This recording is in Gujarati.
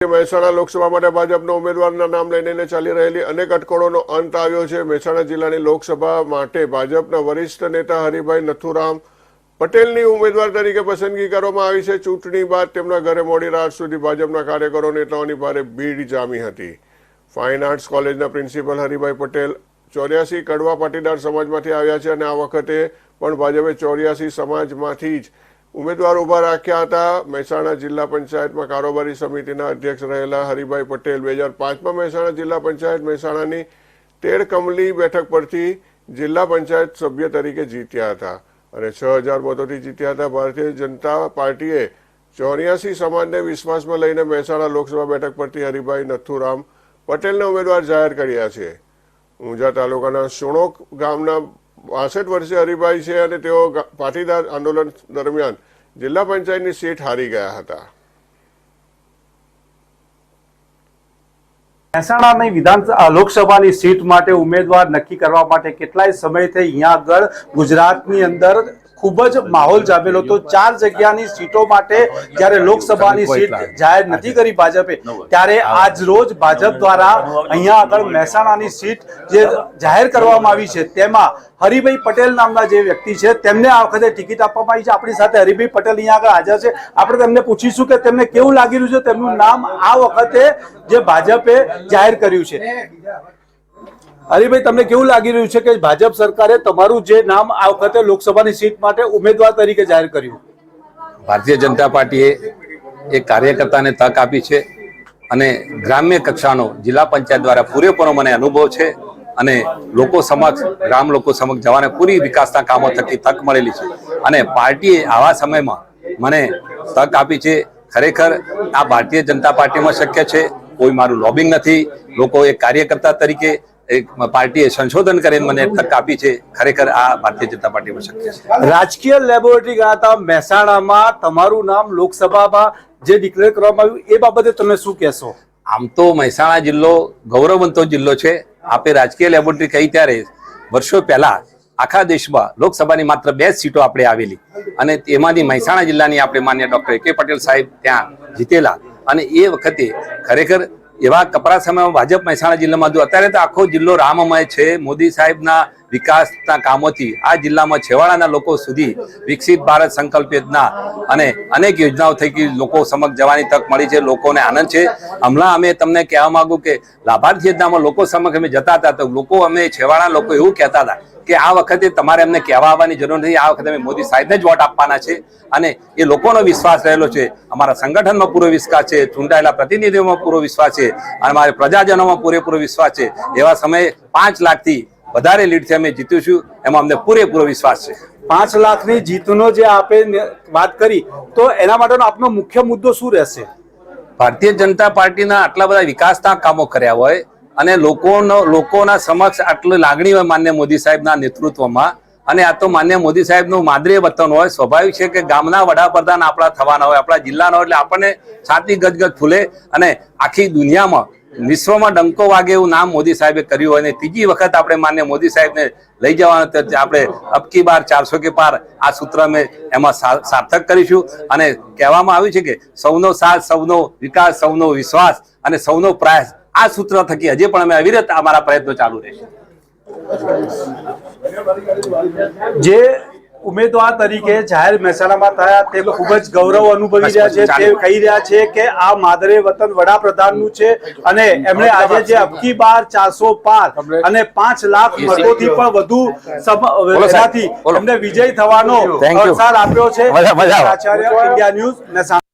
મહેસાણા લોકસભા માટે ભાજપના ઉમેદવારના નામ લઈને ચાલી રહેલી અનેક અટકળોનો અંત આવ્યો છે. મહેસાણા જિલ્લાની લોકસભા માટે ભાજપના વરિષ્ઠ નેતા હરિભાઈ નથુરામ પટેલની ઉમેદવાર તરીકે પસંદગી કરવામાં આવી છે. ચૂંટણી બાદ તેમના ઘરે મોડી રાત સુધી ભાજપના કાર્યકરો નેતાઓની ભારે ભીડ જામી હતી. ફાઇન આર્ટ્સ કોલેજના પ્રિન્સિપલ હરિભાઈ પટેલ ચોર્યાસી કડવા પાટીદાર સમાજમાંથી આવ્યા છે અને આ વખતે પણ ભાજપે ચોર્યાસી સમાજમાંથી જ ઉમેદવાર ઊભા રાખ્યા હતા. મહેસાણા જિલ્લા પંચાયતમાં કારોબારી સમિતિના અધ્યક્ષ રહેલા હરિભાઈ પટેલ બે હજાર પાંચમાં મહેસાણા જિલ્લા પંચાયત મહેસાણાની તેર કમલી બેઠક પરથી જિલ્લા પંચાયત સભ્ય તરીકે જીત્યા હતા અને છ હજાર મતોથી જીત્યા હતા. ભારતીય જનતા પાર્ટીએ ચોર્યાસી સમાજને વિશ્વાસમાં લઈને મહેસાણા લોકસભા બેઠક પરથી હરિભાઈ નથુરામ પટેલને ઉમેદવાર જાહેર કર્યા છે. ઊંઝા તાલુકાના સુણોક ગામના બાસઠ વર્ષે હરિભાઈ છે અને તેઓ પાટીદાર આંદોલન દરમિયાન જિલ્લા પંચાયતની સીટ હારી ગયા હતા. મહેસાણાની વિધાન લોકસભાની સીટ માટે ઉમેદવાર નક્કી કરવા માટે કેટલાય સમયથી અહીંયા આગળ ગુજરાતની અંદર ખૂબ જ માહોલ જામેલો હતો. ચાર જગ્યાની સીટો માટે જ્યારે લોકસભાની સીટ જાહેર નથી કરી ભાજપે ત્યારે આજ રોજ ભાજપ દ્વારા અહીંયા આગળ મહેસાણાની સીટ જે જાહેર કરવામાં આવી છે તેમાં હરિભાઈ પટેલ નામના જે વ્યક્તિ છે તેમને આ વખતે ટિકિટ આપવામાં આવી છે. આપણી સાથે હરિભાઈ પટેલ અહીંયા આગળ હાજર છે. આપણે તેમને પૂછીશું કે તેમને કેવું લાગી રહ્યું છે? તેમનું નામ આ વખતે જે ભાજપે જાહેર કર્યું છે. હરિભાઈ, તમને કેવું લાગી રહ્યું છે કે ભાજપ સરકારે તમારું જે નામ આ વખતે લોકસભાની સીટ માટે ઉમેદવાર તરીકે જાહેર કર્યું? ભારતીય જનતા પાર્ટીએ એ કાર્યકર્તાને તક આપી છે અને ગ્રામ્ય કક્ષાનો જિલ્લા પંચાયત દ્વારા પૂરેપૂરો મને અનુભવ છે અને લોકો સમક્ષ, ગ્રામ લોકો સમક્ષ જવાને પૂરી વિકાસના કામો થકી તક મળેલી છે. અને પાર્ટીએ આવા સમયમાં મને તક આપી છે. ખરેખર આ ભારતીય જનતા પાર્ટીમાં શક્ય છે. કોઈ મારું લોબિંગ નથી. લોકો એક કાર્યકર્તા તરીકે એક પાર્ટીએ સંશોધન કરીને મને તક આપી છે. ખરેખર આ ભારતીય જનતા પાર્ટીમાં શક્ય છે. રાજકીય લેબોરેટરી ગણાતા મહેસાણામાં તમારું નામ લોકસભામાં જે ડિક્લેર કરવામાં આવ્યું એ બાબતે તમે શું કહેશો? આમ તો મહેસાણા જિલ્લો ગૌરવવંતો જિલ્લો છે. આપે રાજકીય લેબોરેટરી કહી ત્યારે વર્ષો પહેલા આખા દેશમાં લોકસભાની માત્ર બે સીટો આપણે આવેલી અને તેમાંથી મહેસાણા જિલ્લાની આપણે માન્ય ડોક્ટર કે પટેલ સાહેબ ત્યાં જીતેલા અને એ વખતે ખરેખર એવા કપરા સમયમાં ભાજપ મહેસાણા જિલ્લામાં હતું અત્યારે તો આખો જિલ્લો રામમય છે. મોદી સાહેબના વિકાસના કામોથી આ જિલ્લામાં છેવાડાના લોકો સુધી વિકસિત ભારત સંકલ્પ યોજના અને અનેક યોજનાઓ થકી લોકો સમક્ષ જવાની તક મળી છે, લોકોને આનંદ છે. હમણાં અમે તમને કહેવા માંગુ કે લાભાર્થી યોજનામાં લોકો સમક્ષ અમે જતા હતા તો લોકો અમે છેવાડા લોકો એવું કહેતા હતા કે આ વખતે તમારે અમને કહેવા આવવાની જરૂર નથી. આ વખતે અમે મોદી સાહેબને જ વોટ આપવાના છે અને એ લોકોનો વિશ્વાસ રહેલો છે. અમારા સંગઠનમાં પૂરો વિશ્વાસ છે, ચૂંટાયેલા પ્રતિનિધિઓમાં પૂરો વિશ્વાસ છે, અને અમારા પ્રજાજનોમાં પૂરેપૂરો વિશ્વાસ છે. એવા સમયે પાંચ લાખથી વધારે લીડથી અમે જીતીશું એમાં અમને પૂરેપૂરો વિશ્વાસ છે. પાંચ લાખની જીતનો જે આપે વાત કરી તો એના માટેનો આપનો મુખ્ય મુદ્દો શું રહેશે? ભારતીય જનતા પાર્ટીના આટલા બધા વિકાસના કામો કર્યા હોય અને લોકોનો લોકોના સમક્ષ આટલી લાગણી હોય માન્ય મોદી સાહેબના નેતૃત્વમાં અને આ તો માન્ય મોદી સાહેબનું માદરીય વતન હોય સ્વાભાવિક છે કે ગામના વડાપ્રધાન આપણા થવાના હોય આપણા જિલ્લાના હોય એટલે આપણને છાતી ગજગજ ફૂલે અને આખી દુનિયામાં વિશ્વમાં ડંકો વાગે એવું નામ મોદી સાહેબે કર્યું અને ત્રીજી વખત આપણે માન્ય મોદી સાહેબને લઈ જવાનું આપણે અબકી બાર ચારસો કે પાર આ સૂત્ર અમે એમાં સાર્થક કરીશું. અને કહેવામાં આવ્યું છે કે સૌનો સાથ, સૌનો વિકાસ, સૌનો વિશ્વાસ અને સૌનો પ્રયાસ આ સૂત્ર થકી હજી પણ અમે અવિરત અમારા પ્રયત્નો ચાલુ રહેશે. જે ઉમેદવાર તરીકે જાહેર મહેસાણામાં થયા તે ખૂબ જ ગૌરવ અનુભવી રહ્યા છે તે કહી રહ્યા છે કે આ માદરે વતન વડાપ્રધાનનું છે અને એમણે આજે જે અબકી બાર ચારસો પાર અને પાંચ લાખ મતોથી પણ વધુ એમને વિજય થવાનો અવસર આપ્યો છે. Acharya India news Mehsana.